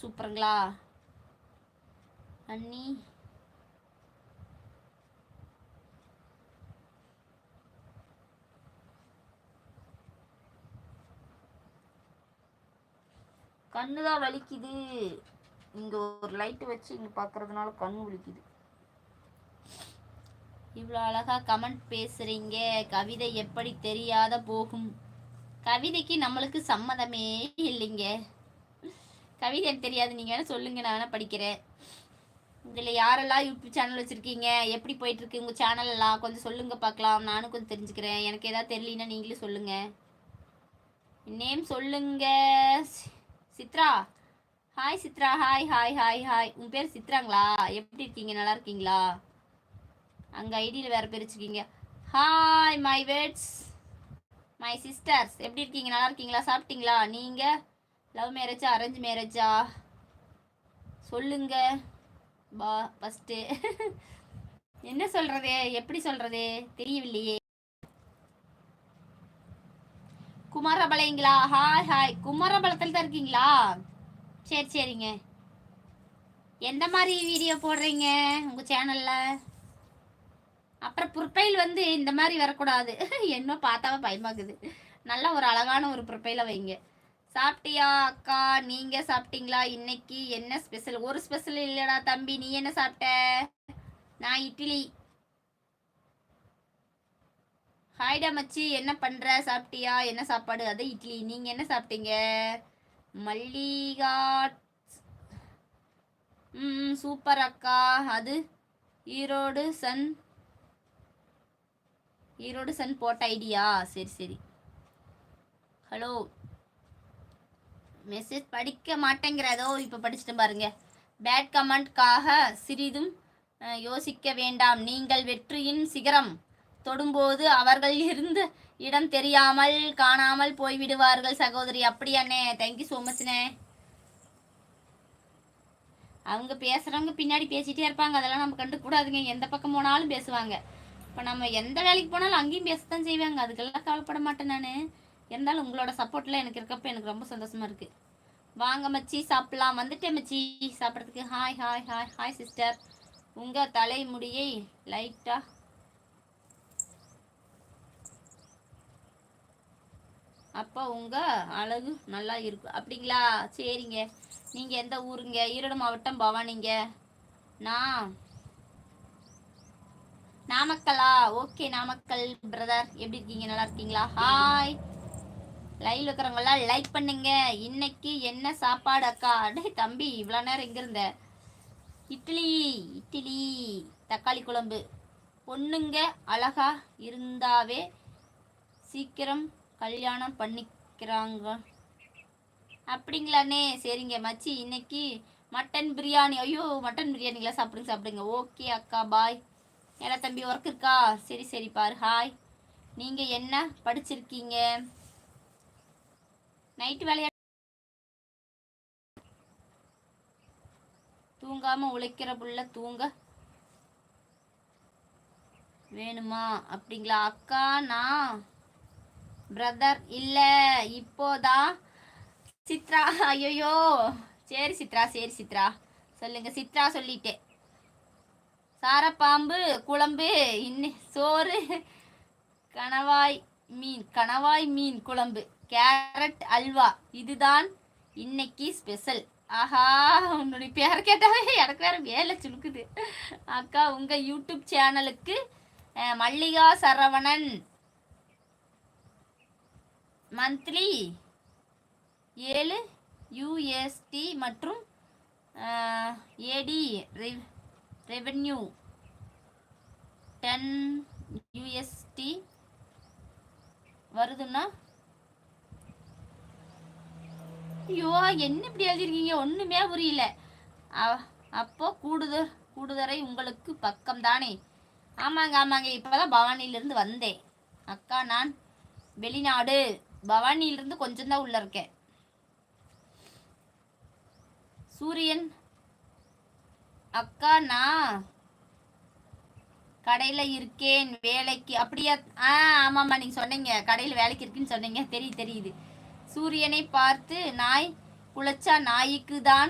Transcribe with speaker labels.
Speaker 1: சூப்பருங்களா? அண்ணி. கண்ணு தான் வலிக்குது. இங்க ஒரு லைட் வச்சு இங்க பார்க்கறதுனால கண்ணு வலிக்குது. இவ்வளோ அழகா கமெண்ட் பேசுறீங்க. கவிதை எப்படி தெரியாத போகும். கவிதைக்கு நம்மளுக்கு சம்மதமே இல்லைங்க. கவிதை எனக்கு தெரியாது. நீங்கள் வேணால் சொல்லுங்க நான் வேணால் படிக்கிறேன். இதில் யாரெல்லாம் யூடியூப் சேனல் வச்சுருக்கீங்க? எப்படி போயிட்டுருக்கு உங்கள் சேனலெல்லாம் கொஞ்சம் சொல்லுங்க பார்க்கலாம். நானும் கொஞ்சம் தெரிஞ்சுக்கிறேன். எனக்கு எதாவது தெரியலனா நீங்களும் சொல்லுங்கள் நேம் சொல்லுங்க. C- Chitra. Hi Chitra. Hi hi hi hi உன் பேர் சித்ராங்களா? எப்படி இருக்கீங்க? நல்லா இருக்கீங்களா? அங்கே ஐடியில் வேறு பேர் வச்சுருக்கீங்க. ஹாய் மை வேட்ஸ் மை சிஸ்டர்ஸ் எப்படி இருக்கீங்க? நல்லா இருக்கீங்களா? சாப்பிட்டீங்களா? நீங்கள் லவ் மேரேஜா அரேஞ்ச் மேரேஜா சொல்லுங்க. பா ஃபஸ்ட்டு என்ன சொல்கிறது எப்படி சொல்கிறது தெரியவில்லையே. குமாரபாளையங்களா? ஹாய் ஹாய் குமரபலத்தில் தான் இருக்கீங்களா? சரி சரிங்க. எந்த மாதிரி வீடியோ போடுறீங்க உங்கள் சேனலில் அப்புறம் ப்ரொஃபைல் வந்து இந்த மாதிரி வரக்கூடாது. என்ன பார்த்தாவே பயமாக்குது. நல்ல ஒரு அழகான ஒரு ப்ரொஃபைலை வைங்க. சாப்பிட்டியா அக்கா? நீங்க சாப்பிட்டீங்களா? இன்னைக்கு என்ன ஸ்பெஷல் ஒரு ஸ்பெஷல் இல்லடா தம்பி நீ என்ன சாப்பிட்ட? நான் இட்லி. ஹாய்டா மச்சி என்ன பண்ற? சாப்பிட்டியா? என்ன சாப்பாடு? அது இட்லி. நீங்க என்ன சாப்பிட்டீங்க? மல்லிகா ம் சூப்பர் அக்கா. அது ஈரோடு சன் ஈரோடு சன் போட்ட ஐடியா. சரி சரி. ஹலோ. மெசேஜ் படிக்க மாட்டேங்கிறதோ இப்போ படிச்சுட்டு பாருங்க. பேட் கமெண்ட்காக சிறிதும் யோசிக்க வேண்டாம். நீங்கள் வெற்றியின் சிகரம் தொடும்போது அவர்கள் இருந்த இடம் தெரியாமல் காணாமல் போய்விடுவார்கள். சகோதரி அப்படி அண்ணே. தேங்க்யூ ஸோ மச்ண்ணே அவங்க பேசுகிறவங்க பின்னாடி பேசிகிட்டே இருப்பாங்க. அதெல்லாம் நம்ம கண்டுக்கூடாதுங்க எந்த பக்கம் போனாலும் பேசுவாங்க. இப்போ நம்ம எந்த வேலைக்கு போனாலும் அங்கேயும் பேசத்தான் செய்வாங்க. அதுக்கெல்லாம் கவலைப்பட மாட்டேன் நான். இருந்தாலும் உங்களோட சப்போர்ட்டில் எனக்கு இருக்கப்ப எனக்கு ரொம்ப சந்தோஷமாக இருக்குது வாங்க மச்சி சாப்பிட்லாம். வந்துட்டேன் மச்சி. சாப்பிட்றதுக்கு hi hi hi hi sister உங்கள் தலைமுடியை லைட்டாக அப்போ உங்கள் அழகு நல்லா இருக்கும் அப்படிங்களா? சரிங்க. நீங்கள் எந்த ஊருங்க? ஈரோடு மாவட்டம் பவானிங்க. நான் நாமக்கலா ஓகே நாமக்கல் பிரதர் எப்படி இருக்கீங்க? நல்லா இருக்கீங்களா? ஹாய் லைவ் இருக்கிறவங்களாம் லைக் பண்ணுங்க. இன்னைக்கு என்ன சாப்பாடு அக்கா? அடே தம்பி இவ்வளோ நேரம் எங்கே இருந்த? இட்லி இட்லி தக்காளி குழம்பு. பொண்ணுங்க அழகா இருந்தாவே சீக்கிரம் கல்யாணம் பண்ணிக்கிறாங்க. அப்படிங்களாண்ணே. சரிங்க மச்சி இன்னைக்கு மட்டன் பிரியாணி. ஐயோ மட்டன் பிரியாணிலாம் சாப்பிடுங்க சாப்பிடுங்க. ஓகே அக்கா பாய் ஏன்னா தம்பி ஒர்க் இருக்கா? சரி சரி பாரு. ஹாய் நீங்கள் என்ன படிச்சிருக்கீங்க? நைட்டு வேலையா? தூங்காம உழைக்கிற புள்ள தூங்க. வேணுமா? அப்படிங்களா? அக்கா நான் பிரதர் இல்ல. இப்போதான் சித்ரா ஐயோ சரி சித்ரா சரி சித்ரா. சொல்லுங்க. சித்ரா சொல்லிட்டேன். சாரப்பாம்பு குழம்பு இன்னி சோறு கணவாய். மீன் கணவாய் மீன் குழம்பு கேரட் அல்வா. இதுதான் இன்னைக்கு ஸ்பெஷல் ஆஹா உன்னுடைய பேர் கேட்டாவே எனக்கு வேற வேலை சுழுக்குது அக்கா உங்க யூடியூப் சேனலுக்கு மல்லிகா சரவணன். மந்த்லி ஏழு யூஎஸ்டி மற்றும் ஏடி ரெவென்யூ டென் யூஎஸ்டி வருதுன்னா? ஐயோ என்ன இப்படி எழுதிருக்கீங்க ஒன்றுமே புரியல. அப்போ கூடுதல் கூடுதரை உங்களுக்கு பக்கம் தானே. ஆமாங்க ஆமாங்க. இப்போதான் பவானியிலிருந்து வந்தேன். அக்கா நான் வெளிநாடு. பவானியிலிருந்து கொஞ்சம் தான் உள்ள இருக்கேன். சூரியன். அக்கா நான் கடையில இருக்கேன் வேலைக்கு அப்படியா? ஆ ஆமாம்மா நீங்க சொன்னீங்க. கடையில வேலைக்கு இருக்குன்னு சொன்னீங்க. தெரியுது தெரியுது. சூரியனை பார்த்து நாய் குலைச்சா நாய்க்கு தான்